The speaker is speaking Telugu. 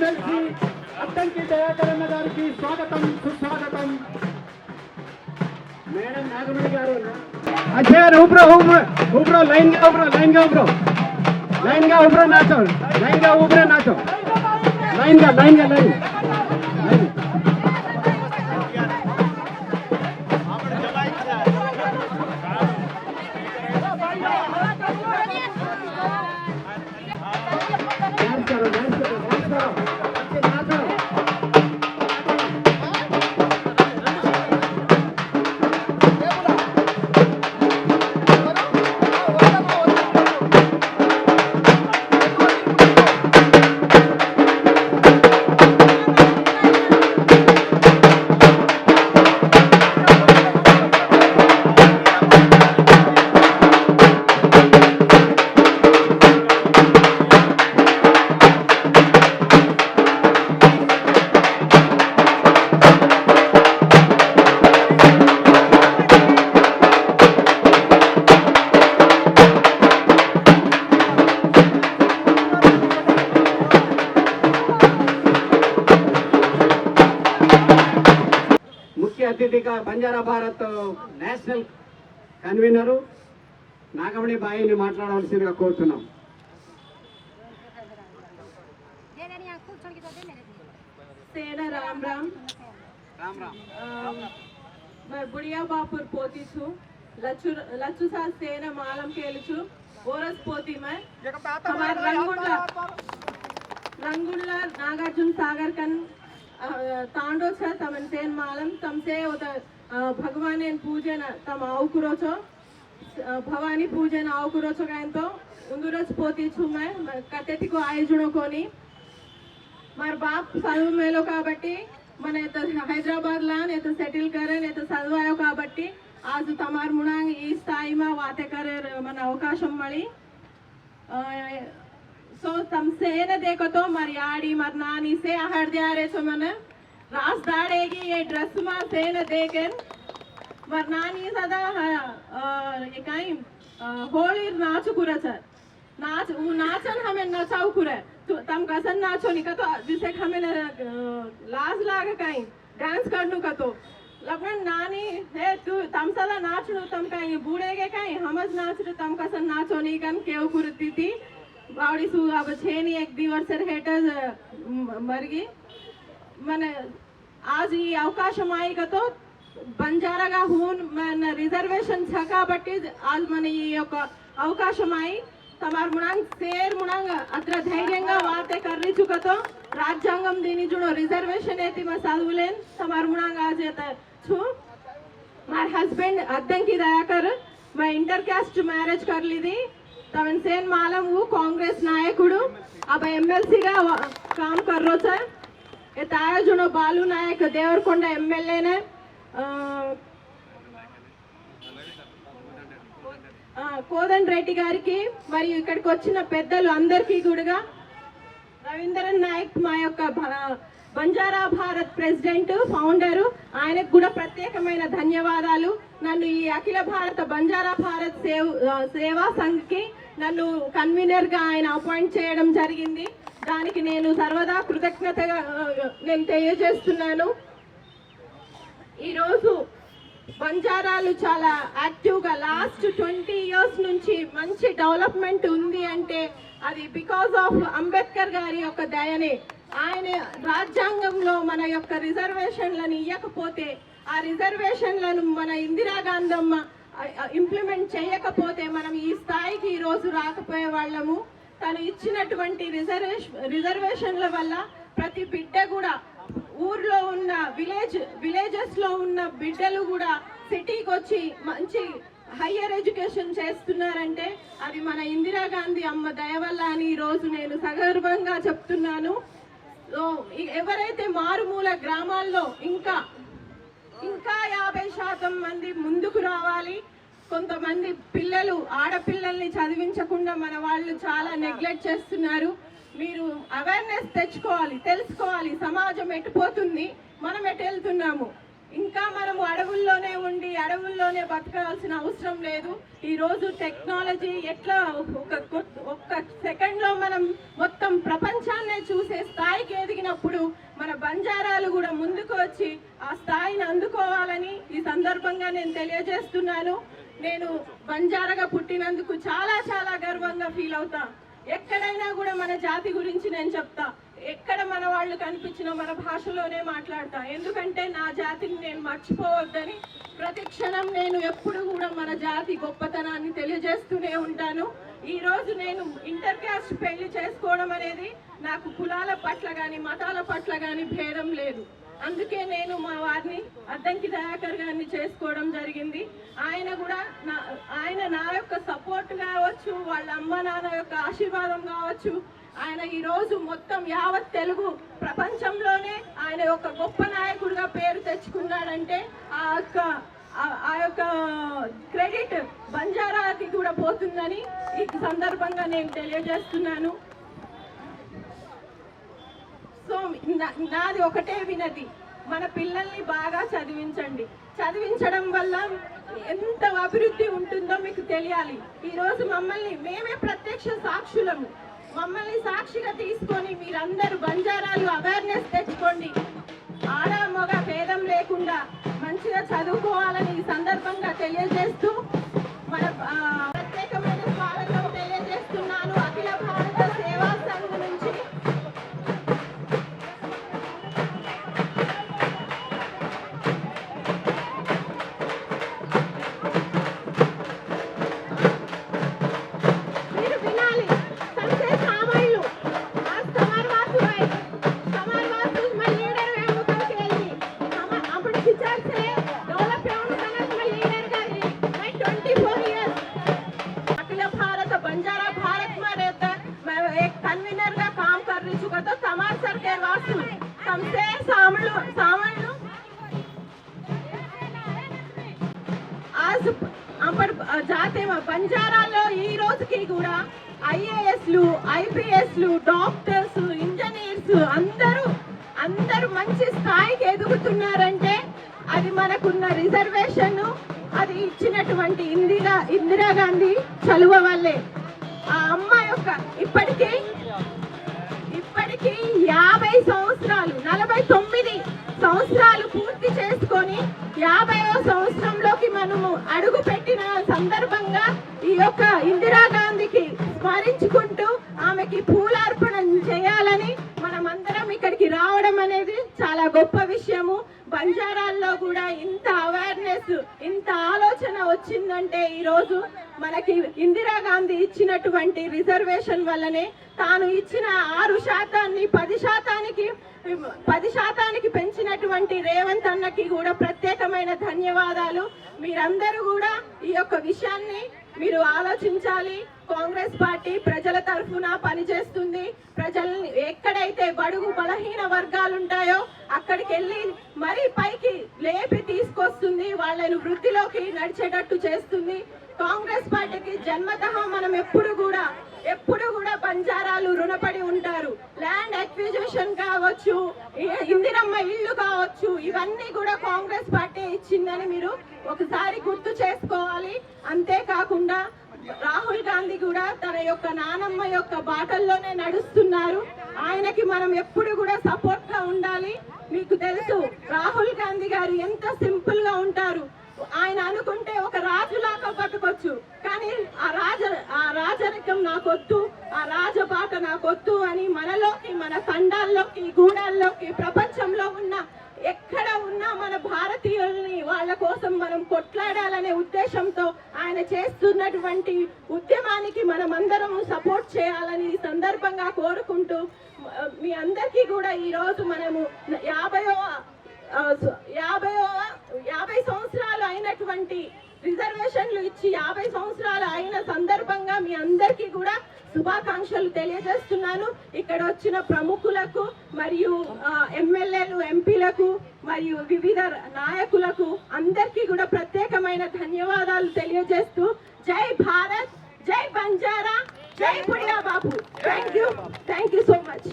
ఎమ్మెల్సీ అద్దంకి దయాకరణ గారికి స్వాగతం సుస్వాగతం మేడం నాగమణి గారు అజయ్ ఊబ్రో ఊబ్రో లైన్ గా ఊబ్రో లైన్ గా ఊబ్రో లైన్ గా ఊబ్రో నాచో లైన్ గా ఊబ్రో నాచో లైన్ గా లైన్ గా line line NLT Banjara Bharat national convener Nagamani బాయిని మాట్లాడవలసిందిగా కోరుతున్నాం. బుడియా బాపూర్ పోతీసు. లచ్చు సా సేన మాలం కేలుచు. ఓరస్ పోతి రంగుళ్ళ నాగార్జున సాగర్ కన్ తాండో సార్ తమన్ సేన్ తమ తే ఒక భగవాన్ పూజన తమ ఆవుకురోచో భవాని పూజన ఆవుకురోచో ఆయనతో ముందు రోజు పోతీ చుమ్మా కత్తెతికు ఆయుజుడుకొని మరి బాప్ చదువు మేలో కాబట్టి మన హైదరాబాద్ లా నేత సెటిల్ కరే నేత చదువాయో కాబట్టి ఆజు తమార్ ముణాంగ్ ఈ స్థాయి మా వాతే కరే మన అవకాశం మళ్ళీ ಸೊ देखो तो ದೇಖತೋ ಮರ್ ಯಾಡಿ ಮರ್ ನಾನಿ ಸೇ ಹಡ್ದ್ಯಾರೆ ಸೊ ಮನ ರಾಸ್ ದಾಡೇಗಿ ಏ ಡ್ರೆಸ್ ಮಾ ಸೇನ ದೇಖನ್ ಮರ್ ನಾನಿ ಸದಾ ಏಕಾಯಿ ಹೋಳಿರ್ ನಾಚು ಕುರ ಸರ್ नाच वो नाचन हमें नचाव कुरे तो तम कसन नाचो निका तो जिसे हमें लाज लाग कहीं डांस करनु का तो लगन नानी है तू तम सदा नाच तम कहीं बूढ़े के कहीं हमज नाच तम कसन नाचो निकन केव कुरती थी बाउडी सू अब छे नहीं एक दिवस हेट मरगी। मैंने आज ये अवकाश माई का तो बंजारा का हून मैंने रिजर्वेशन छका बट्टी आज मैंने ये अवकाश माई। तमार मुनांग शेर मुनांग अत्र धैर्य हाँ। वाते कर रही चुका तो राज्यांगम देनी जुड़ो रिजर्वेशन है ती मसाल तमार मुनांग आज ये तर छू। मार हस्बैंड अध्यन की दया कर। मैं इंटर मैरिज कर ली थी తమన్ సేన్ మాలం కాంగ్రెస్ నాయకుడు. అప్ప ఎమ్మెల్సీగా కామ్ కర్రో సార్. ఏ తాయాజునో బాలు నాయక్ దేవరకొండ ఎమ్మెల్యేనే. కోదన్ రెడ్డి గారికి మరియు ఇక్కడికి వచ్చిన పెద్దలు అందరికీ కూడా. రవీంద్రన్ నాయక్ మా యొక్క బంజారా భారత్ ప్రెసిడెంట్ ఫౌండర్ ఆయనకు కూడా ప్రత్యేకమైన ధన్యవాదాలు. నన్ను ఈ అఖిల భారత బంజారా భారత్ సేవ్ సేవా సంఘ్కి నన్ను కన్వీనర్గా ఆయన అపాయింట్ చేయడం జరిగింది. దానికి నేను సర్వదా కృతజ్ఞతగా నేను తెలియజేస్తున్నాను. ఈరోజు బంజారాలు చాలా యాక్టివ్గా లాస్ట్ ట్వంటీ ఇయర్స్ నుంచి మంచి డెవలప్మెంట్ ఉంది అంటే అది బికాస్ ఆఫ్ అంబేద్కర్ గారి యొక్క దయనే. ఆయన రాజ్యాంగంలో మన యొక్క రిజర్వేషన్లను ఇవ్వకపోతే ఆ రిజర్వేషన్లను మన ఇందిరాగాంధమ్మ ఇంప్లిమెంట్ చేయకపోతే మనం ఈ స్థాయికి ఈ రోజు రాకపోయే వాళ్ళము. తను ఇచ్చినటువంటి రిజర్వేషన్ రిజర్వేషన్ల వల్ల ప్రతి బిడ్డ కూడా ఊర్లో ఉన్న విలేజ్ విలేజెస్లో ఉన్న బిడ్డలు కూడా సిటీకి వచ్చి మంచి హయ్యర్ ఎడ్యుకేషన్ చేస్తున్నారంటే అది మన ఇందిరాగాంధీ అమ్మ దయ వల్ల అని ఈ రోజు నేను సగర్వంగా చెప్తున్నాను. ఎవరైతే మారుమూల గ్రామాల్లో ఇంకా ఇంకా యాభై శాతం మంది ముందుకు రావాలి కొంతమంది పిల్లలు ఆడపిల్లల్ని చదివించకుండా మన వాళ్ళు చాలా నెగ్లెక్ట్ చేస్తున్నారు. మీరు అవేర్నెస్ తెచ్చుకోవాలి తెలుసుకోవాలి సమాజం ఎటుపోతుంది మనం ఎటు వెళ్తున్నాము. ఇంకా మనము అడవుల్లో దేశంలోనే బతకాల్సిన అవసరం లేదు. ఈరోజు టెక్నాలజీ ఎట్లా ఒక ఒక్క సెకండ్లో మనం మొత్తం ప్రపంచాన్నే చూసే స్థాయికి ఎదిగినప్పుడు మన బంజారాలు కూడా ముందుకు వచ్చి ఆ స్థాయిని అందుకోవాలని ఈ సందర్భంగా నేను తెలియజేస్తున్నాను. నేను బంజారగా పుట్టినందుకు చాలా చాలా గర్వంగా ఫీల్ అవుతాను ఎక్కడైనా కూడా మన జాతి గురించి నేను చెప్తా. ఎక్కడ మన వాళ్ళు కనిపించినా మన భాషలోనే మాట్లాడతా. ఎందుకంటే నా జాతిని నేను మర్చిపోవద్దని ప్రతి క్షణం నేను ఎప్పుడు కూడా మన జాతి గొప్పతనాన్ని తెలియజేస్తూనే ఉంటాను. ఈరోజు నేను ఇంటర్ క్యాస్ట్ పెళ్ళి చేసుకోవడం అనేది నాకు కులాల పట్ల కానీ మతాల పట్ల కానీ భేదం లేదు. అందుకే నేను మా వారిని అద్దంకి దయాకర్ గారిని చేసుకోవడం జరిగింది. ఆయన కూడా నా ఆయన నా యొక్క సపోర్ట్ కావచ్చు వాళ్ళ అమ్మ నాన్న యొక్క ఆశీర్వాదం కావచ్చు. ఆయన ఈరోజు మొత్తం యావత్ తెలుగు ప్రపంచంలోనే ఆయన ఒక గొప్ప నాయకుడిగా పేరు తెచ్చుకున్నాడంటే ఆ యొక్క ఆ- యొక్క క్రెడిట్ బంజారాకి కూడా పోతుందని ఈ సందర్భంగా నేను తెలియజేస్తున్నాను. సో నా- నాది ఒకటే వినది మన పిల్లల్ని బాగా చదివించండి. చదివించడం వల్ల ఎంత అభివృద్ధి ఉంటుందో మీకు తెలియాలి. ఈరోజు మమ్మల్ని మేమే ప్రత్యక్ష సాక్షులము. మమ్మల్ని సాక్షిగా తీసుకొని మీరందరూ బంజారాలు అవేర్నెస్ తెచ్చుకోండి. ఆడ మగ భేదం లేకుండా మంచిగా చదువుకోవాలని ఈ సందర్భంగా తెలియజేస్తూ तो समार सर के वासु हमसे सामलो सामलो आज అప్పుడు జాతే బంజారాలో ఈ రోజుకి కూడా ఐఏఎస్లు ఐపీఎస్లు డాక్టర్స్ ఇంజనీర్స్ అందరూ అందరూ మంచి స్థాయికి ఎదుగుతున్నారంటే అది మనకున్న రిజర్వేషన్ అది ఇచ్చినటువంటి ఇందిరా ఇందిరాగాంధీ చలువ వల్లే ఆ అమ్మ యొక్క ఇప్పటికీ ఇప్పటికీ యాభై సంవత్సరాలు నలభై తొమ్మిది సంవత్సరాలు పూర్తి చేసుకొని యాభైవ సంవత్సరంలోకి మనము అడుగు పెట్టిన సందర్భంగా ఈ యొక్క ఇందిరాగాంధీకి స్మరించుకుంటూ ఆమెకి పూలార్పణ చేయాలని మనమందరం ఇక్కడికి రావడం అనేది చాలా గొప్ప విషయము. బంజారాల్లో కూడా ఇంత అవేర్నెస్ ఇంత ఆలోచన వచ్చిందంటే ఈరోజు మనకి ఇందిరాగాంధీ ఇచ్చినటువంటి రిజర్వేషన్ వల్లనే తాను ఇచ్చిన ఆరు శాతాన్ని పది శాతానికి పది శాతానికి పెంచినటువంటి రేవంత్ అన్నకి కూడా ప్రత్యేకమైన ధన్యవాదాలు. మీరందరూ కూడా ఈ యొక్క విషయాన్ని మీరు ఆలోచించాలి. కాంగ్రెస్ పార్టీ ప్రజల తరఫున పనిచేస్తుంది. ఎక్కడైతే బడుగు బలహీన వర్గాలు ఉంటాయో అక్కడికి వెళ్ళి మరీ పైకి లేపి తీసుకొస్తుంది వాళ్ళను వృద్ధిలోకి నడిచేటట్టు చేస్తుంది. కాంగ్రెస్ పార్టీకి జన్మతః మనం ఎప్పుడు కూడా ఎప్పుడు కూడా బంజారాలు రుణపడి ఉంటారు. ల్యాండ్ అక్విజిషన్ కావచ్చు ఇందిరమ్మ ఇల్లు కావచ్చు ఇవన్నీ కూడా కాంగ్రెస్ పార్టీ ఇచ్చిందని మీరు ఒకసారి గుర్తు చేసుకోవాలి. అంతేకాకుండా రాహుల్ గాంధీ కూడా తన యొక్క నానమ్మ యొక్క బాటల్లోనే నడుస్తున్నారు. ఆయనకి మనం ఎప్పుడు కూడా సపోర్ట్గా ఉండాలి. మీకు తెలుసు రాహుల్ గాంధీ గారు ఎంత సింపుల్గా ఉంటారు. ఆయన అనుకుంటే ఒక రాజులాగా బతకొచ్చు. కానీ ఆ రాజ ఆ రాజరికం నాకొద్దు ఆ రాజబాట నాకొద్దు అని మనలోకి మన తండాల్లోకి గూడాల్లోకి ప్రపంచంలో ఉన్న ఎక్కడ ఉన్నా మన భారతీయుల్ని వాళ్ళ కోసం మనం కొట్లాడాలనే ఉద్దేశంతో ఆయన చేస్తున్నటువంటి ఉద్యమానికి మనం అందరం సపోర్ట్ చేయాలని ఈ సందర్భంగా కోరుకుంటూ మీ అందరికీ కూడా ఈరోజు మనము యాభైవ ఆ, యాభైవ యాభై సంవత్సరాలు అయినటువంటి రిజర్వేషన్లు ఇచ్చి యాభై సంవత్సరాలు అయిన సందర్భంగా మీ అందరికీ కూడా శుభాకాంక్షలు తెలియజేస్తున్నాను. ఇక్కడ వచ్చిన ప్రముఖులకు మరియు ఎమ్మెల్యేలు ఎంపీలకు మరియు వివిధ నాయకులకు అందరికీ కూడా ప్రత్యేకమైన ధన్యవాదాలు తెలియజేస్తూ జై భారత్ జై బంజారా జై పుడియా Babu thank you thank you so much